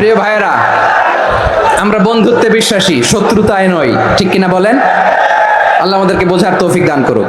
প্রিয় ভাইয়েরা, আমরা বন্ধুত্বে বিশ্বাসী শত্রুতায় নয়, ঠিক কিনা বলেন? আল্লাহ আমাদেরকে বোঝার তৌফিক দান করুক।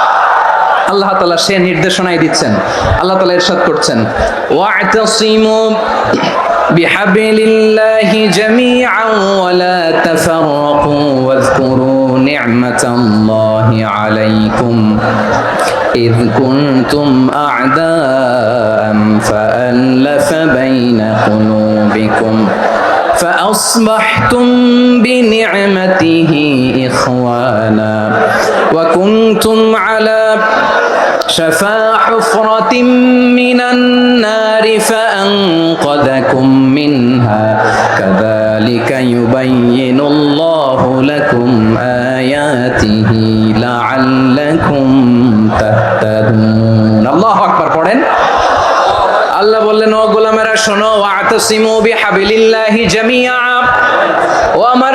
আল্লাহ তালা সে নির্দেশনাই দিচ্ছেন আল্লাহ তালা ইরশাদ করছেন ওয়া'তাসিমু বিহাবিলিল্লাহি জামিআন ওয়া লা তাফাররাকু ওয়াযকুরু নি'মাতাল্লাহি আলাইকুম إذ كنتم أعداء فألف بين قلوبكم فأصبحتم بنعمته شفا حفرة من النار فأنقذكم منها كذلك يبين الله لكم آياته لعلكم تهتدون الله أكبر পড়েন আল্লাহ বললেন ও গোলামেরা শোনো ওয়াতাসিমু বিহাবিলিল্লাহি জামিআ ও আমার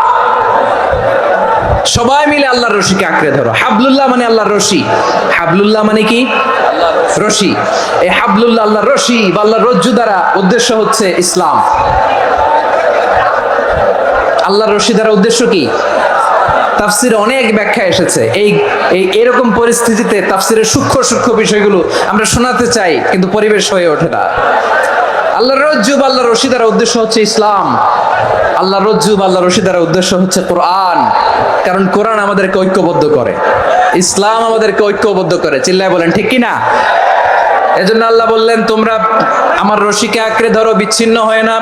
সবাই মিলে আল্লাহর রশিকে আঁকড়ে ধরো। হাবলুল্লাহ মানে আল্লাহর রশি। হাবলুল্লাহ মানে কি? রশি। এই হাবলুল্লাহ আল্লাহর রশি বা আল্লাহর রজ্জু দ্বারা উদ্দেশ্য হচ্ছে ইসলাম। আল্লাহর রশি দ্বারা উদ্দেশ্য কি? তাফসিরে অনেক ব্যাখ্যা এসেছে। এই এই, এরকম পরিস্থিতিতে তাফসিরের সূক্ষ্ম সূক্ষ্ম বিষয়গুলো আমরা শোনাতে চাই, কিন্তু পরিবেশ হয়ে ওঠে না। আল্লাহর রজ্জু আল্লাহ রশিদার উদ্দেশ্য হচ্ছে ইসলাম। আল্লাহ রজ্জু আল্লাহ রশিদার উদ্দেশ্য হচ্ছে কোরআন। কারণ কোরআন আমাদেরকে ঐক্যবদ্ধ করে। ইসলাম আমাদেরকে ঐক্যবদ্ধ করে। চিল্লায় বলেন, ঠিক কিনা? এজন্য আল্লাহ বললেন, তোমরা আমার রশিকে আঁকড়ে ধরো, বিচ্ছিন্ন হয় না।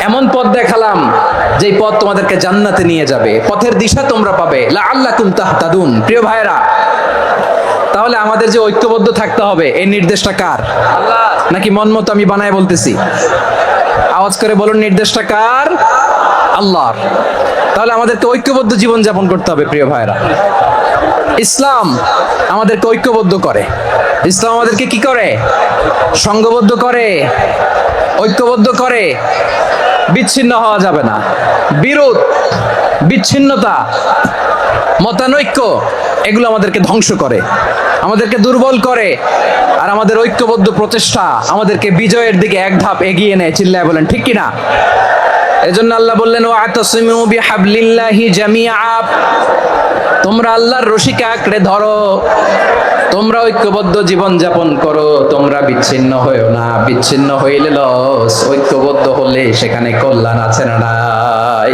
এমন পথ দেখালাম যে পথ তোমাদেরকে জান্নাতে নিয়ে যাবে। পথের দিশা তোমরা পাবে। লা আল্লাহ কুম তাহতাদুন। প্রিয় ভাইরা তাহলে আমাদের যে ঐক্যবদ্ধ থাকতে হবে এই নির্দেশটা কার? নাকি মন মতো আমি বানায় বলতেছি? আওয়াজ করে বলুন নির্দেশটা কার? আল্লাহর। তাহলে আমাদেরকে ঐক্যবদ্ধ জীবন যাপন করতে হবে প্রিয় ভাইরা ইসলাম আমাদেরকে ঐক্যবদ্ধ করে। ইসলাম আমাদেরকে কি করে? সংঘবদ্ধ করে ঐক্যবদ্ধ করে। বিচ্ছিন্ন হওয়া যাবে না। বিরোধ, বিচ্ছিন্নতা, মতানৈক্য, এগুলো আমাদেরকে ধ্বংস করে। আমাদেরকে দুর্বল করে আর আমাদের ঐক্যবদ্ধ প্রচেষ্টা আমাদেরকে বিজয়ের দিকে এক ধাপ এগিয়ে নেয়, চিল্লায় বলেন, ঠিক কি না এজন্য আল্লাহ বললেন ও আতাসিমু বিহাবলিল্লাহি জামিআ। তোমরা আল্লাহর রশিকে আঁকড়ে ধরো, তোমরা ঐক্যবদ্ধ জীবন যাপন করো, তোমরা বিচ্ছিন্ন হয়েও না, বিচ্ছিন্ন হইলে লস, ঐক্যবদ্ধ হলে সেখানে কল্যাণ আছে না নাই।